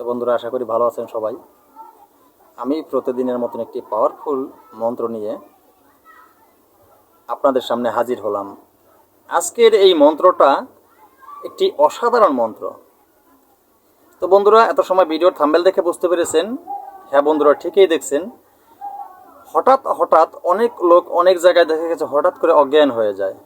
তো বন্ধুরা, আশা করি ভালো আছেন সবাই। আমি প্রতিদিনের মতন একটি পাওয়ারফুল মন্ত্র নিয়ে আপনাদের সামনে হাজির হলাম। আজকের এই মন্ত্রটা একটি অসাধারণ মন্ত্র। তো বন্ধুরা, এত সময় ভিডিওর থাম্বেল দেখে বুঝতে পেরেছেন? হ্যাঁ বন্ধুরা, ঠিকই দেখছেন। হঠাৎ হঠাৎ অনেক লোক অনেক জায়গায় দেখা গেছে, হঠাৎ করে অজ্ঞান হয়ে যায়।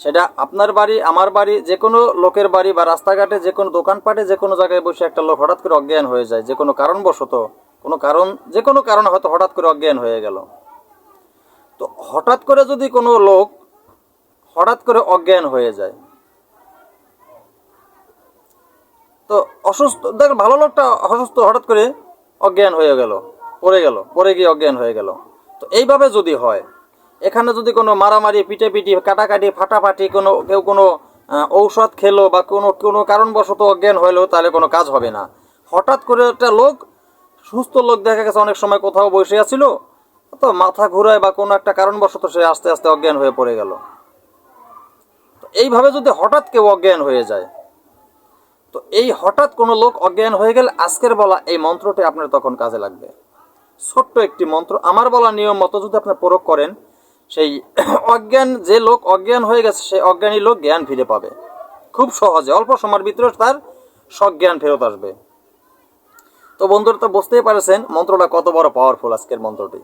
সেটা আপনার বাড়ি, আমার বাড়ি যে কোনো লোকের বাড়ি বা রাস্তাঘাটে যে কোনো দোকানপাটে যে কোনো জায়গায় বসে একটা লোক হঠাৎ করে অজ্ঞান হয়ে যায়। যে কোনো কারণবশত, কোনো কারণ যে কোনো কারণে হয়তো হঠাৎ করে অজ্ঞান হয়ে গেল। তো হঠাৎ করে যদি কোনো লোক হঠাৎ করে অজ্ঞান হয়ে যায়, তো অসুস্থ, দেখ ভালো লোকটা অসুস্থ হঠাৎ করে অজ্ঞান হয়ে গেল, পড়ে গেল, পড়ে গিয়ে অজ্ঞান হয়ে গেল। তো এইভাবে যদি হয় এখানে যদি কোনো মারামারি পিটাপিটি কাটাকাটি, ফাটাফাটি কোনো, কেউ কোনো ঔষধ খেলো বা কোনো কোনো কারণবশত অজ্ঞান হলো তাহলে কোনো কাজ হবে না। হঠাৎ করে একটা লোক, সুস্থ লোক দেখা গেছে, অনেক সময় কোথাও বসে আছিল, তো মাথা ঘুরায় বা কোনো একটা কারণবশত সে আস্তে আস্তে অজ্ঞান হয়ে পড়ে গেল। এইভাবে যদি হঠাৎ কেউ অজ্ঞান হয়ে যায়, তো এই হঠাৎ কোনো লোক অজ্ঞান হয়ে গেলে আজকের বলা এই মন্ত্রটি আপনার তখন কাজে লাগবে। ছোট্ট একটি মন্ত্র। আমার বলা নিয়ম মতো যদি আপনি প্রয়োগ করেন সেই অজ্ঞান যে লোক অজ্ঞান হয়ে গেছে, সেই অজ্ঞানী লোক জ্ঞান ফিরে পাবে। খুব সহজে, অল্প সময়ের ভিতরে তার সজ্ঞান ফেরত আসবে। তো বন্ধুরা তো বুঝতেই পারছেন মন্ত্রটা কত বড় পাওয়ারফুল আজকের মন্ত্রটি।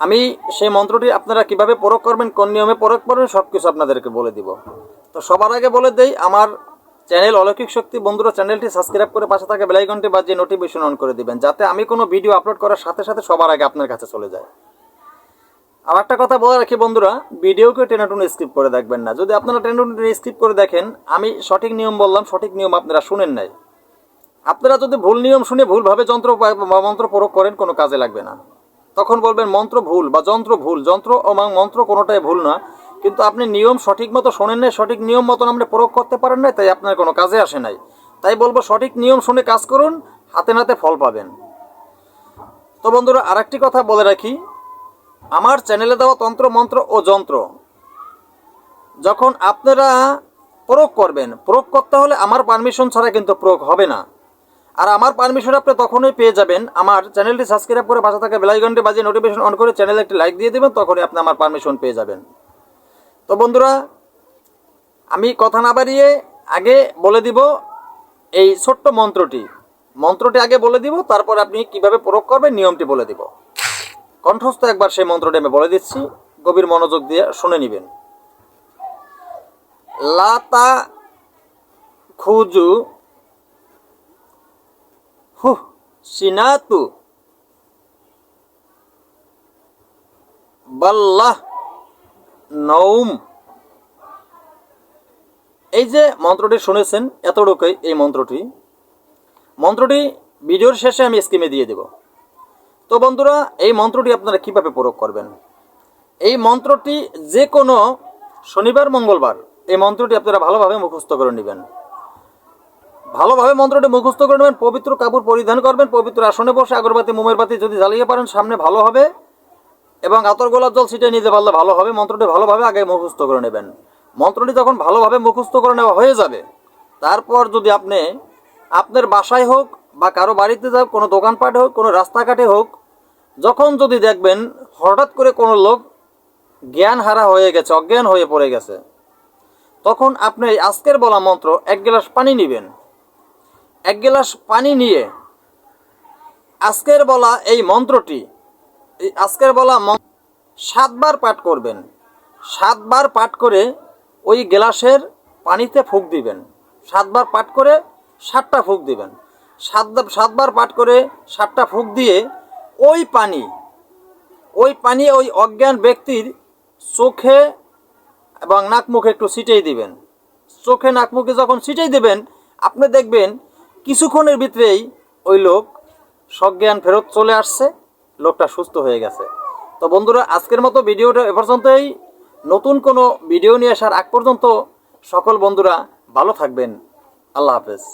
আমি সেই মন্ত্রটি আপনারা কীভাবে প্রয়োগ করবেন, কোন নিয়মে প্রয়োগ করবেন সব কিছু আপনাদেরকে বলে দিব। তো সবার আগে বলে দেই, আমার চ্যানেল অলৌকিক শক্তি, বন্ধুরা চ্যানেলটি সাবস্ক্রাইব করে পাশে থাকা বেলাইকনটি বাজিয়ে নোটিফিকেশন অন করে দিবেন, যাতে আমি কোনো ভিডিও আপলোড করার সাথে সাথে সবার আগে আপনার কাছে চলে যায়। আর একটা কথা বলে রাখি বন্ধুরা ভিডিওকে টেনাটুন স্কিপ করে দেখবেন না। যদি আপনারা টেনাটুন স্কিপ করে দেখেন, আমি সঠিক নিয়ম বললাম, সঠিক নিয়ম আপনারা শুনেন নাই। আপনারা যদি ভুল নিয়ম শুনে ভুলভাবে যন্ত্র মন্ত্র প্রয়োগ করেন, কোনো কাজে লাগবে না। তখন বলবেন, মন্ত্র ভুল বা যন্ত্র ভুল। যন্ত্র এবং মন্ত্র কোনোটাই ভুল না, কিন্তু আপনি নিয়ম সঠিক মতো শোনেন নাই, সঠিক নিয়ম মতন আপনি প্রয়োগ করতে পারেন নাই, তাই আপনার কোনো কাজে আসে নাই। তাই বলব, সঠিক নিয়ম শুনে কাজ করুন, হাতে নাতে ফল পাবেন। তো বন্ধুরা, আরেকটি কথা বলে রাখি আমার চ্যানেলে দেওয়া তন্ত্র, মন্ত্র ও যন্ত্র। যখন আপনারা প্রয়োগ করবেন, প্রয়োগ করতে হলে আমার পারমিশন ছাড়া কিন্তু প্রয়োগ হবে না। আর আমার পারমিশন আপনি তখনই পেয়ে যাবেন। আমার চ্যানেলটি সাবস্ক্রাইব করে পাশে থাকা বেলাইকনটি বাজিয়ে নোটিফিকেশন অন করে চ্যানেলে একটি লাইক দিয়ে দেবেন, তখনই আপনি আমার পারমিশন পেয়ে যাবেন। তো বন্ধুরা, আমি কথা না বাড়িয়ে আগে বলে দিব এই ছোট্ট মন্ত্রটি। মন্ত্রটি আগে বলে দিব, তারপর আপনি কীভাবে প্রয়োগ করবেন, নিয়মটি বলে দিব। কণ্ঠস্থ একবার সেই মন্ত্রটি আমি বলে দিচ্ছি, গভীর মনোযোগ দিয়ে শুনে নেবেন। লাতা খুজু, হু, সিনাতু, বাল্লাহ, নৌম। এই যে মন্ত্রটি শুনেছেন, এতটুকুই এই মন্ত্রটি। মন্ত্রটি ভিডিওর শেষে আমি স্কিমে দিয়ে দেব। তো বন্ধুরা, এই মন্ত্রটি আপনারা কীভাবে প্রয়োগ করবেন? এই মন্ত্রটি যে কোনো শনিবার, মঙ্গলবার, এই মন্ত্রটি আপনারা ভালোভাবে মুখস্থ করে নেবেন। ভালোভাবে মন্ত্রটি মুখস্থ করে নেবেন, পবিত্র কাপড় পরিধান করবেন, পবিত্র আসনে বসে আগরবাতি, মোমের বাতি যদি জ্বালিয়ে পারেন, সামনে ভালো হবে। এবং আতর গোলাপ জল ছিটিয়ে নিতে পারলে ভালো হবে, মন্ত্রটি ভালোভাবে আগে মুখস্থ করে নেবেন। মন্ত্রটি যখন ভালোভাবে মুখস্থ করে নেওয়া হয়ে যাবে, তারপর যদি আপনি, আপনার বাসায় হোক বা কারও বাড়িতে যাও, কোনো দোকানপাটে হোক, কোনো রাস্তাঘাটে হোক, যখন যদি দেখবেন হঠাৎ করে কোনো লোক জ্ঞান হারা হয়ে গেছে, অজ্ঞান হয়ে পড়ে গেছে, তখন আপনি এই আজকের বলা মন্ত্র, এক গ্লাস পানি নেবেন। এক গ্লাস পানি নিয়ে আজকের বলা এই মন্ত্রটি, এই আজকের বলা সাতবার পাঠ করবেন। সাতবার পাঠ করে ওই গ্লাসের পানিতে ফুক দিবেন। সাতবার পাঠ করে সাতটা ফুক দিবেন। সাত সাতবার পাঠ করে সাতটা ফুক দিয়ে ওই পানি ওই পানি ওই অজ্ঞান ব্যক্তির চোখে এবং নাক মুখে একটু ছিটেই দিবেন। চোখে নাক মুখে যখন ছিটেই দেবেন, আপনি দেখবেন কিছুক্ষণের ভিতরেই ওই লোক সজ্ঞান ফেরত চলে আসছে, লোকটা সুস্থ হয়ে গেছে। তো বন্ধুরা, আজকের মতো ভিডিওটা এ পর্যন্তই। নতুন কোনো ভিডিও নিয়ে আসার আগ পর্যন্ত সকল বন্ধুরা ভালো থাকবেন। আল্লাহ হাফেজ।